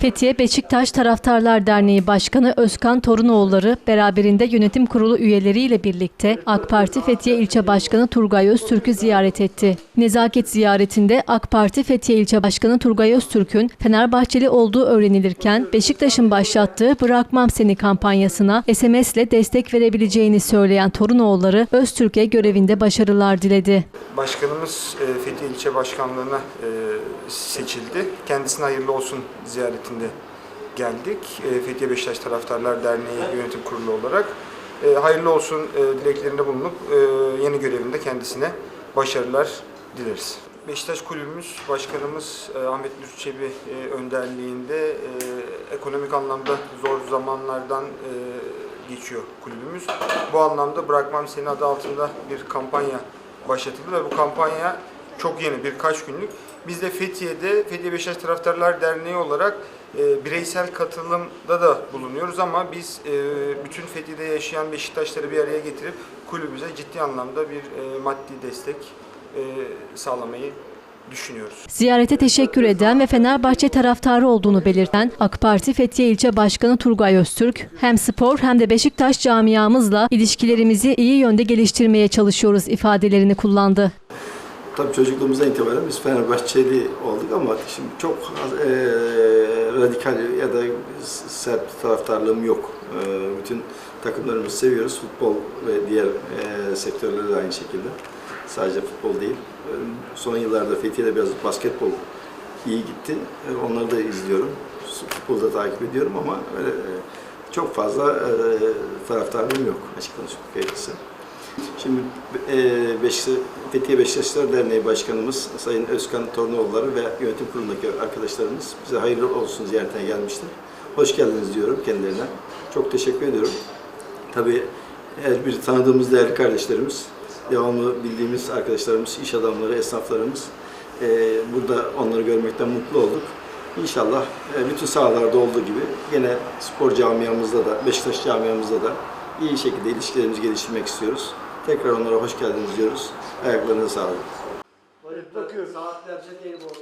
Fethiye Beşiktaş Taraftarlar Derneği Başkanı Özkan Torunoğulları beraberinde yönetim kurulu üyeleriyle birlikte AK Parti Fethiye İlçe Başkanı Turgay Öztürk'ü ziyaret etti. Nezaket ziyaretinde AK Parti Fethiye İlçe Başkanı Turgay Öztürk'ün Fenerbahçeli olduğu öğrenilirken Beşiktaş'ın başlattığı Bırakmam Seni kampanyasına SMS ile destek verebileceğini söyleyen Torunoğulları Öztürk'e görevinde başarılar diledi. Başkanımız e, Fethiye İlçe Başkanlığı'na e, seçildi. Kendisine hayırlı olsun ziyaretinde geldik. E, Fethiye Beşiktaş Taraftarlar Derneği Yönetim Kurulu olarak. E, Hayırlı olsun e, dileklerinde bulunup e, yeni görevinde kendisine başarılar dileriz. Beşiktaş Kulübümüz Başkanımız e, Ahmet Lütçebi e, önderliğinde e, ekonomik anlamda zor zamanlardan e, geçiyor kulübümüz. Bu anlamda Bırakmam Seni adı altında bir kampanya başlatıldı ve bu kampanya çok yeni birkaç günlük. Biz de Fethiye'de Fethiye Beşiktaş Taraftarlar Derneği olarak e, bireysel katılımda da bulunuyoruz ama biz e, bütün Fethiye'de yaşayan Beşiktaşları bir araya getirip kulübümüze ciddi anlamda bir e, maddi destek e, sağlamayı düşünüyoruz. Ziyarete teşekkür eden ve Fenerbahçe taraftarı olduğunu belirten AK Parti Fethiye İlçe Başkanı Turgay Öztürk, hem spor hem de Beşiktaş camiamızla ilişkilerimizi iyi yönde geliştirmeye çalışıyoruz ifadelerini kullandı. Tabii çocukluğumuzdan itibaren biz Fenerbahçeli olduk ama şimdi çok e, radikal ya da sert taraftarlığım yok. E, bütün takımlarımızı seviyoruz. Futbol ve diğer e, sektörleri de aynı şekilde. Sadece futbol değil. E, son yıllarda Fethiye'de biraz basketbol iyi gitti. E, onları da izliyorum. Futbolu da takip ediyorum ama öyle, e, çok fazla e, taraftarlığım yok açık konuşmak gerekirse. Şimdi e, Beşiktaş, Fethiye Beşiktaşlar Derneği Başkanımız Sayın Özkan Tornoğulları ve yönetim kurulundaki arkadaşlarımız bize hayırlı olsun ziyaretine gelmiştir. Hoş geldiniz diyorum kendilerine. Çok teşekkür ediyorum. Tabii her bir tanıdığımız değerli kardeşlerimiz, devamlı bildiğimiz arkadaşlarımız, iş adamları, esnaflarımız. E, burada onları görmekten mutlu olduk. İnşallah e, bütün sahalarda olduğu gibi yine spor camiamızda da, Beşiktaş camiamızda da iyi şekilde ilişkilerimizi geliştirmek istiyoruz. Tekrar onlara hoş geldiniz diyoruz. Ayaklarınıza sağlık. Saatlerce değil bu.